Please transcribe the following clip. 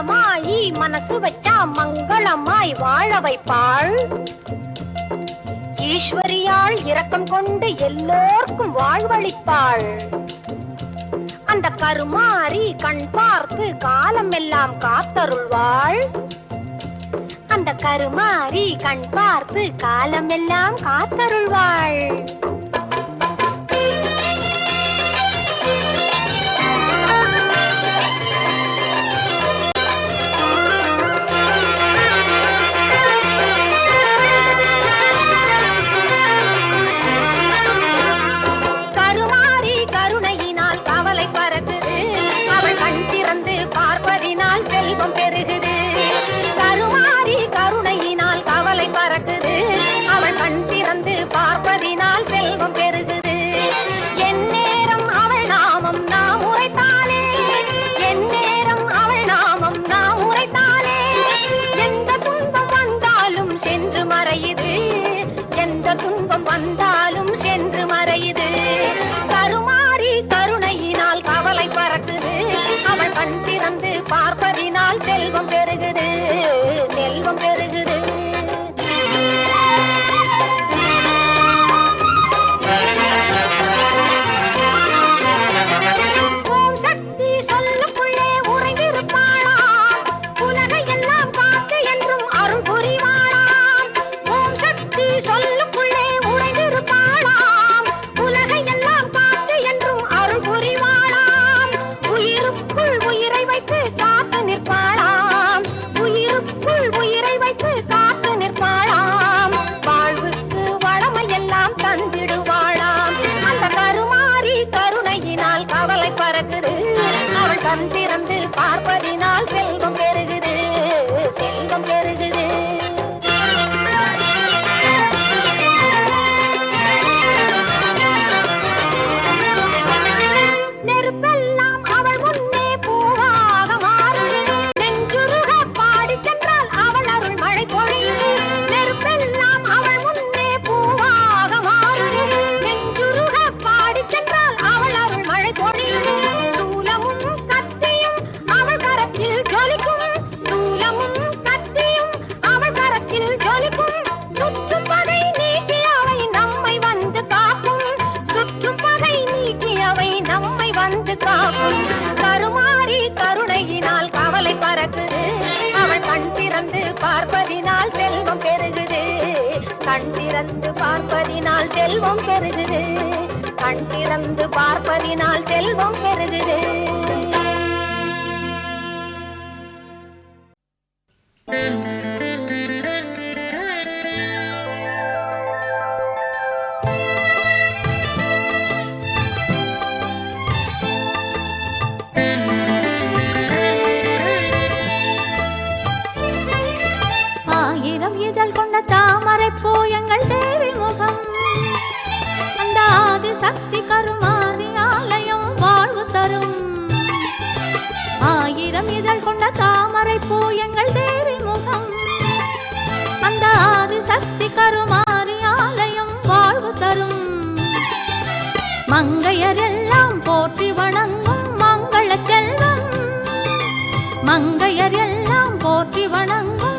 மங்களமாயி மனசு வச்சா மங்களமாய் வாழ வைப்பாள். ஈஸ்வரியாள் இரக்கம் கொண்டு எல்லோர்க்கும் வாழ்வழிப்பாள் அந்த கருமாறி கண் பார்த்து காலம் எல்லாம் காத்தருள்வாள். அந்த கருமாறி கண் பார்த்து காலம் எல்லாம் காத்தருள்வாள். காக்கும் கருமாறி கருணையினால் கவலை பறக்குது. அவன் கண் திறந்து பார்ப்பதினால் செல்வம் பெருகுது. கண் திறந்து பார்ப்பதினால் செல்வம் பெருகுது. கண் திறந்து பார்ப்பதினால் செல்வம் ஆயிரம் இதழ் கொண்ட தாமரை பூ எங்கள் தேவி முகம். அந்த ஆதி சக்தி கருமாறி ஆலயம் வாழ்வு தரும். மங்கையர் எல்லாம் போற்றி வணங்கும் மங்கள செல்வம். மங்கையர் எல்லாம் போற்றி வணங்கும்